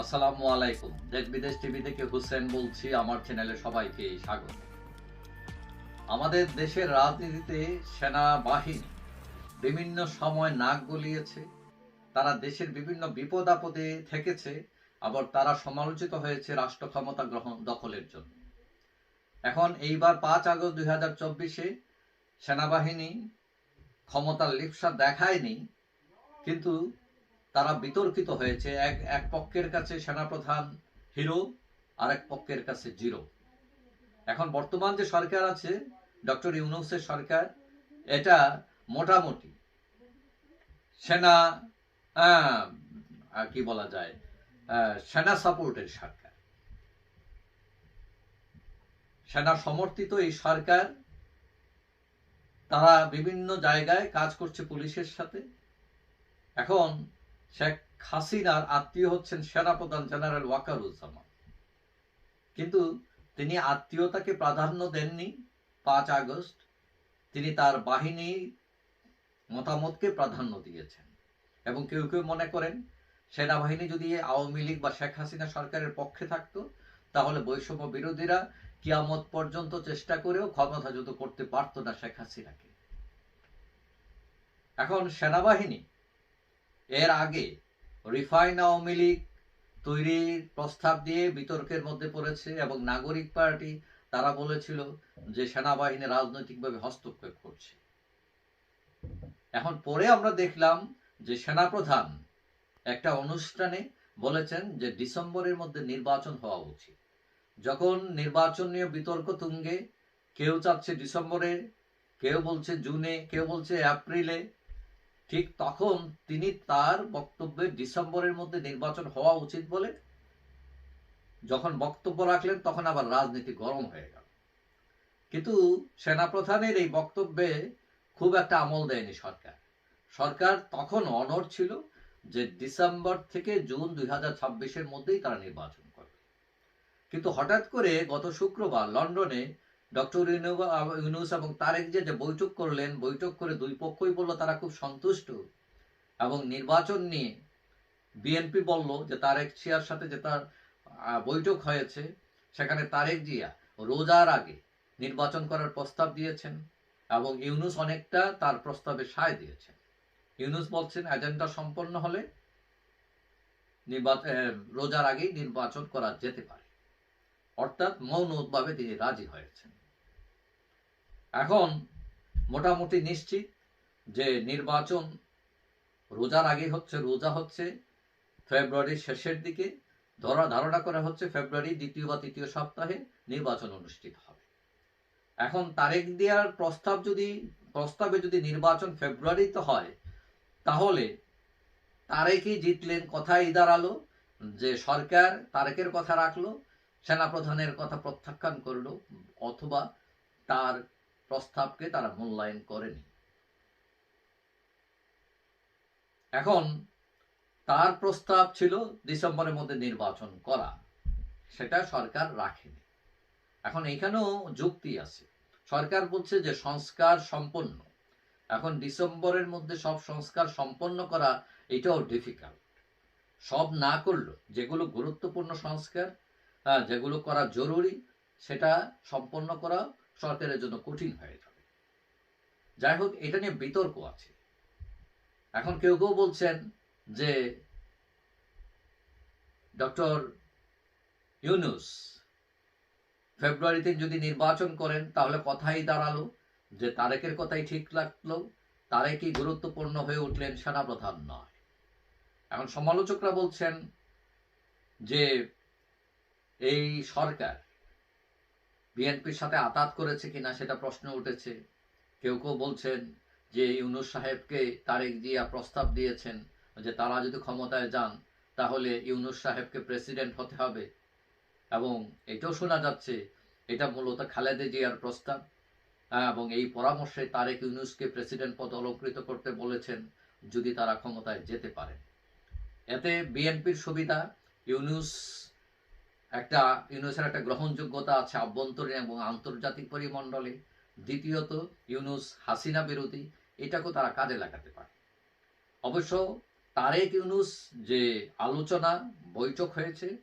আসসালামু আলাইকুম। দেশ বিদেশ টিভি থেকে হুসেন বলছি, আমার চ্যানেলে সবাইকে স্বাগত। আমাদের দেশের রাজনীতিতে সেনাবাহিনী বিভিন্ন সময় নাক গলিয়েছে, তারা দেশের বিভিন্ন বিপদ আপদে থেকেছে, আবার তারা সমালোচিত হয়েছে রাষ্ট্র ক্ষমতা গ্রহণ দখলের জন্য। এখন এইবার পাঁচ আগস্ট দুই হাজার চব্বিশে সেনাবাহিনী ক্ষমতার লিপসা দেখায়নি, কিন্তু তারা বিতর্কিত হয়েছে। এক এক পক্ষের কাছে সেনাপ্রধান হিরো আর এক পক্ষের কাছে জিরো। এখন বর্তমান যে সরকার আছে, ডক্টর ইউনুসের সরকার, এটা মোটামুটি সেনা কি বলা যায় সেনা সাপোর্টের সরকার। সেনা সমর্থিত এই সরকার, তারা বিভিন্ন জায়গায় কাজ করছে পুলিশের সাথে। এখন শেখ হাসিনার আত্মীয় হচ্ছেন সেনাপ্রধান জেনারেল ওয়াকারুজ্জামান কিন্তু তিনি আত্মীয়তাকে প্রাধান্য দেননি পাঁচ আগস্ট। তিনি তার বাহিনী মতামতকে প্রাধান্য দিয়েছেন। এবং কেউ কেউ মনে করেন, সেনাবাহিনী যদি আওয়ামী লীগ বা শেখ হাসিনা সরকারের পক্ষে থাকতো, তাহলে বৈষম্য বিরোধীরা কিয়ামত পর্যন্ত চেষ্টা করেও ক্ষমতাচ্যুত করতে পারতো না শেখ হাসিনাকে। এখন সেনাবাহিনী এর আগে রিফাইন আওয়ামী লীগ তৈরির প্রস্তাব দিয়ে বিতর্কের মধ্যে পড়েছে এবং নাগরিক পার্টি তারা বলেছিল যে সেনাবাহিনী রাজনৈতিকভাবে হস্তক্ষেপ করছে। এখন পরে আমরা দেখলাম যে সেনাপ্রধান একটা অনুষ্ঠানে বলেছেন যে ডিসেম্বরের মধ্যে নির্বাচন হওয়া উচিত। যখন নির্বাচন নিয়ে বিতর্ক তুঙ্গে, কেউ চাচ্ছে ডিসেম্বরে, কেউ বলছে জুনে, কেউ বলছে এপ্রিলে ঠিক তখন তিনি তার বক্তব্যে ডিসেম্বরের মধ্যে নির্বাচন হওয়া উচিত বলে যখন বক্তব্য রাখলেন, তখন আবার রাজনীতি গরম হয়ে গেল। কিন্তু সেনাপ্রধানের এই বক্তব্যে খুব একটা আমল দেয়নি সরকার। সরকার তখন অনর ছিল যে ডিসেম্বর থেকে জুন দুই হাজার মধ্যেই তারা নির্বাচন করবে। কিন্তু হঠাৎ করে গত শুক্রবার লন্ডনে ডক্টর ইউনুস এবং তারেক যে যে বৈঠক করলেন, বৈঠক করে দুই পক্ষই বলল তারা খুব সন্তুষ্ট এবং নির্বাচন নিয়ে বিএনপি বলল যে তারেক জিয়ার সাথে যে তার বৈঠক হয়েছে, সেখানে তারেক জিয়া রোজার আগে নির্বাচন করার প্রস্তাব দিয়েছেন এবং ইউনুস অনেকটা তার প্রস্তাবে সায় দিয়েছেন। ইউনুস বলছেন, এজেন্ডা সম্পন্ন হলে রোজার আগেই নির্বাচন করা যেতে পারে। অর্থাৎ মৌনভাবে তিনি রাজি হয়েছেন। এখন মোটামুটি নিশ্চিত যে নির্বাচন রোজার আগে হচ্ছে, রোজা হচ্ছে, ফেব্রুয়ারির শেষের দিকে ধরা, ধারণা করা হচ্ছে ফেব্রুয়ারি দ্বিতীয় বা তৃতীয় সপ্তাহে নির্বাচন অনুষ্ঠিত হবে। এখন তারেক দেওয়ার প্রস্তাব যদি, প্রস্তাবে যদি নির্বাচন ফেব্রুয়ারিতে হয়, তাহলে তারেকই জিতলেন কথাই দাঁড়াল যে সরকার তারেকের কথা রাখল, সেনাপ্রধানের কথা প্রত্যাখ্যান করল, অথবা তার প্রস্তাবকে তারা মূল্যায়ন করেনি। এখন তার প্রস্তাব ছিল ডিসেম্বরের মধ্যে নির্বাচন করা। সেটা সরকার রাখেনি। এখন এখানেও যুক্তি আছে। সরকার বলছে যে সংস্কার সম্পন্ন। এখন ডিসেম্বরের মধ্যে সব সংস্কার সম্পন্ন করা এটাও ডিফিকাল্ট সব না করল যেগুলো গুরুত্বপূর্ণ সংস্কার যেগুলো করা জরুরি, সেটা সম্পন্ন করা সরকারের জন্য কঠিন হয়ে যাবে যাই হোক, এটা নিয়ে বিতর্ক আছে। এখন কেউ কেউ বলছেন যে ডক্টর ইউনুস ফেব্রুয়ারিতে যদি নির্বাচন করেন, তাহলে কথাই দাঁড়াল যে তারেকের কথাই ঠিক লাগল। তারেকই গুরুত্বপূর্ণ হয়ে উঠলেন সেনাপ্রধান নয়। এখন সমালোচকরা বলছেন যে এই সরকার বিএনপির সাথে আতাত করেছে কিনা সেটা প্রশ্ন উঠেছে। কেউ কেউ বলছেন যে ইউনুস সাহেবকে তারেক জিয়া প্রস্তাব দিয়েছেন যে তারা যদি ক্ষমতায় যান তাহলে ইউনুস সাহেবকে প্রেসিডেন্ট হতে হবে। এবং এটাও শোনা যাচ্ছে এটা মূলত খালেদা জিয়ার প্রস্তাব। আহ, এবং এই পরামর্শে তারেক ইউনুসকে প্রেসিডেন্ট পদ অলঙ্কৃত করতে বলেছেন যদি তারা ক্ষমতায় যেতে পারে এতে বিএনপির সুবিধা ইউনুস একটা ইউনুসের একটা গ্রহণযোগ্যতা আছে আভ্যন্তরীণ এবং আন্তর্জাতিক পরিমণ্ডলে। দ্বিতীয়ত, ইউনুস হাসিনা বিরোধী, এটাকেও তারা কাজে লাগাতে পারে। অবশ্য তারেক ইউনুস যে আলোচনা, বৈঠক হয়েছে,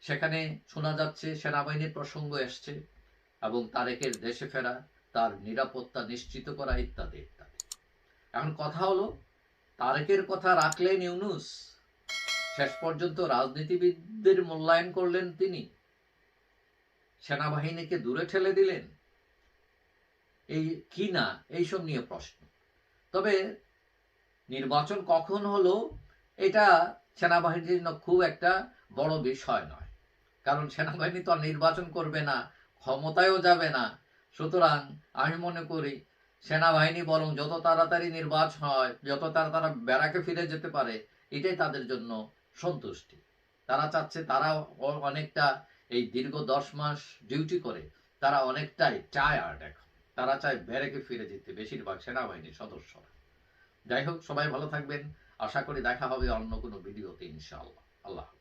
সেখানে শোনা যাচ্ছে সেনাবাহিনীর প্রসঙ্গ এসছে এবং তারেকের দেশে ফেরা, তার নিরাপত্তা নিশ্চিত করা ইত্যাদি ইত্যাদি। এখন কথা হলো, তারেকের কথা রাখলেন ইউনুস শেষ পর্যন্ত রাজনীতিবিদদের মূল্যায়ন করলেন তিনি। সেনাবাহিনীকে দূরে ঠেলে দিলেন। এই কি না, এইসব নিয়ে প্রশ্ন। তবে নির্বাচন কখন হলো, এটা সেনাবাহিনীর জন্য খুব একটা বড় বিষয় নয়। কারণ সেনাবাহিনী তো আর নির্বাচন করবে না, ক্ষমতায়ও যাবে না। সুতরাং আমি মনে করি সেনাবাহিনী বরং যত তাড়াতাড়ি নির্বাচন হয়, যত তাড়াতাড়ি ব্যারাকে ফিরে যেতে পারে, এটাই তাদের জন্য সন্তুষ্টি। তারা চাচ্ছে তারা অনেকটা এই দীর্ঘ দশ মাস ডিউটি করে তারা অনেকটাই টায়ার্ড এখন। তারা চায় ব্যারেকে ফিরে যেতে, বেশিরভাগ সেনাবাহিনীর সদস্যরা। যাই হোক, সবাই ভালো থাকবেন। আশা করি দেখা হবে অন্য কোনো ভিডিওতে ইনশাআল্লাহ। আল্লাহ।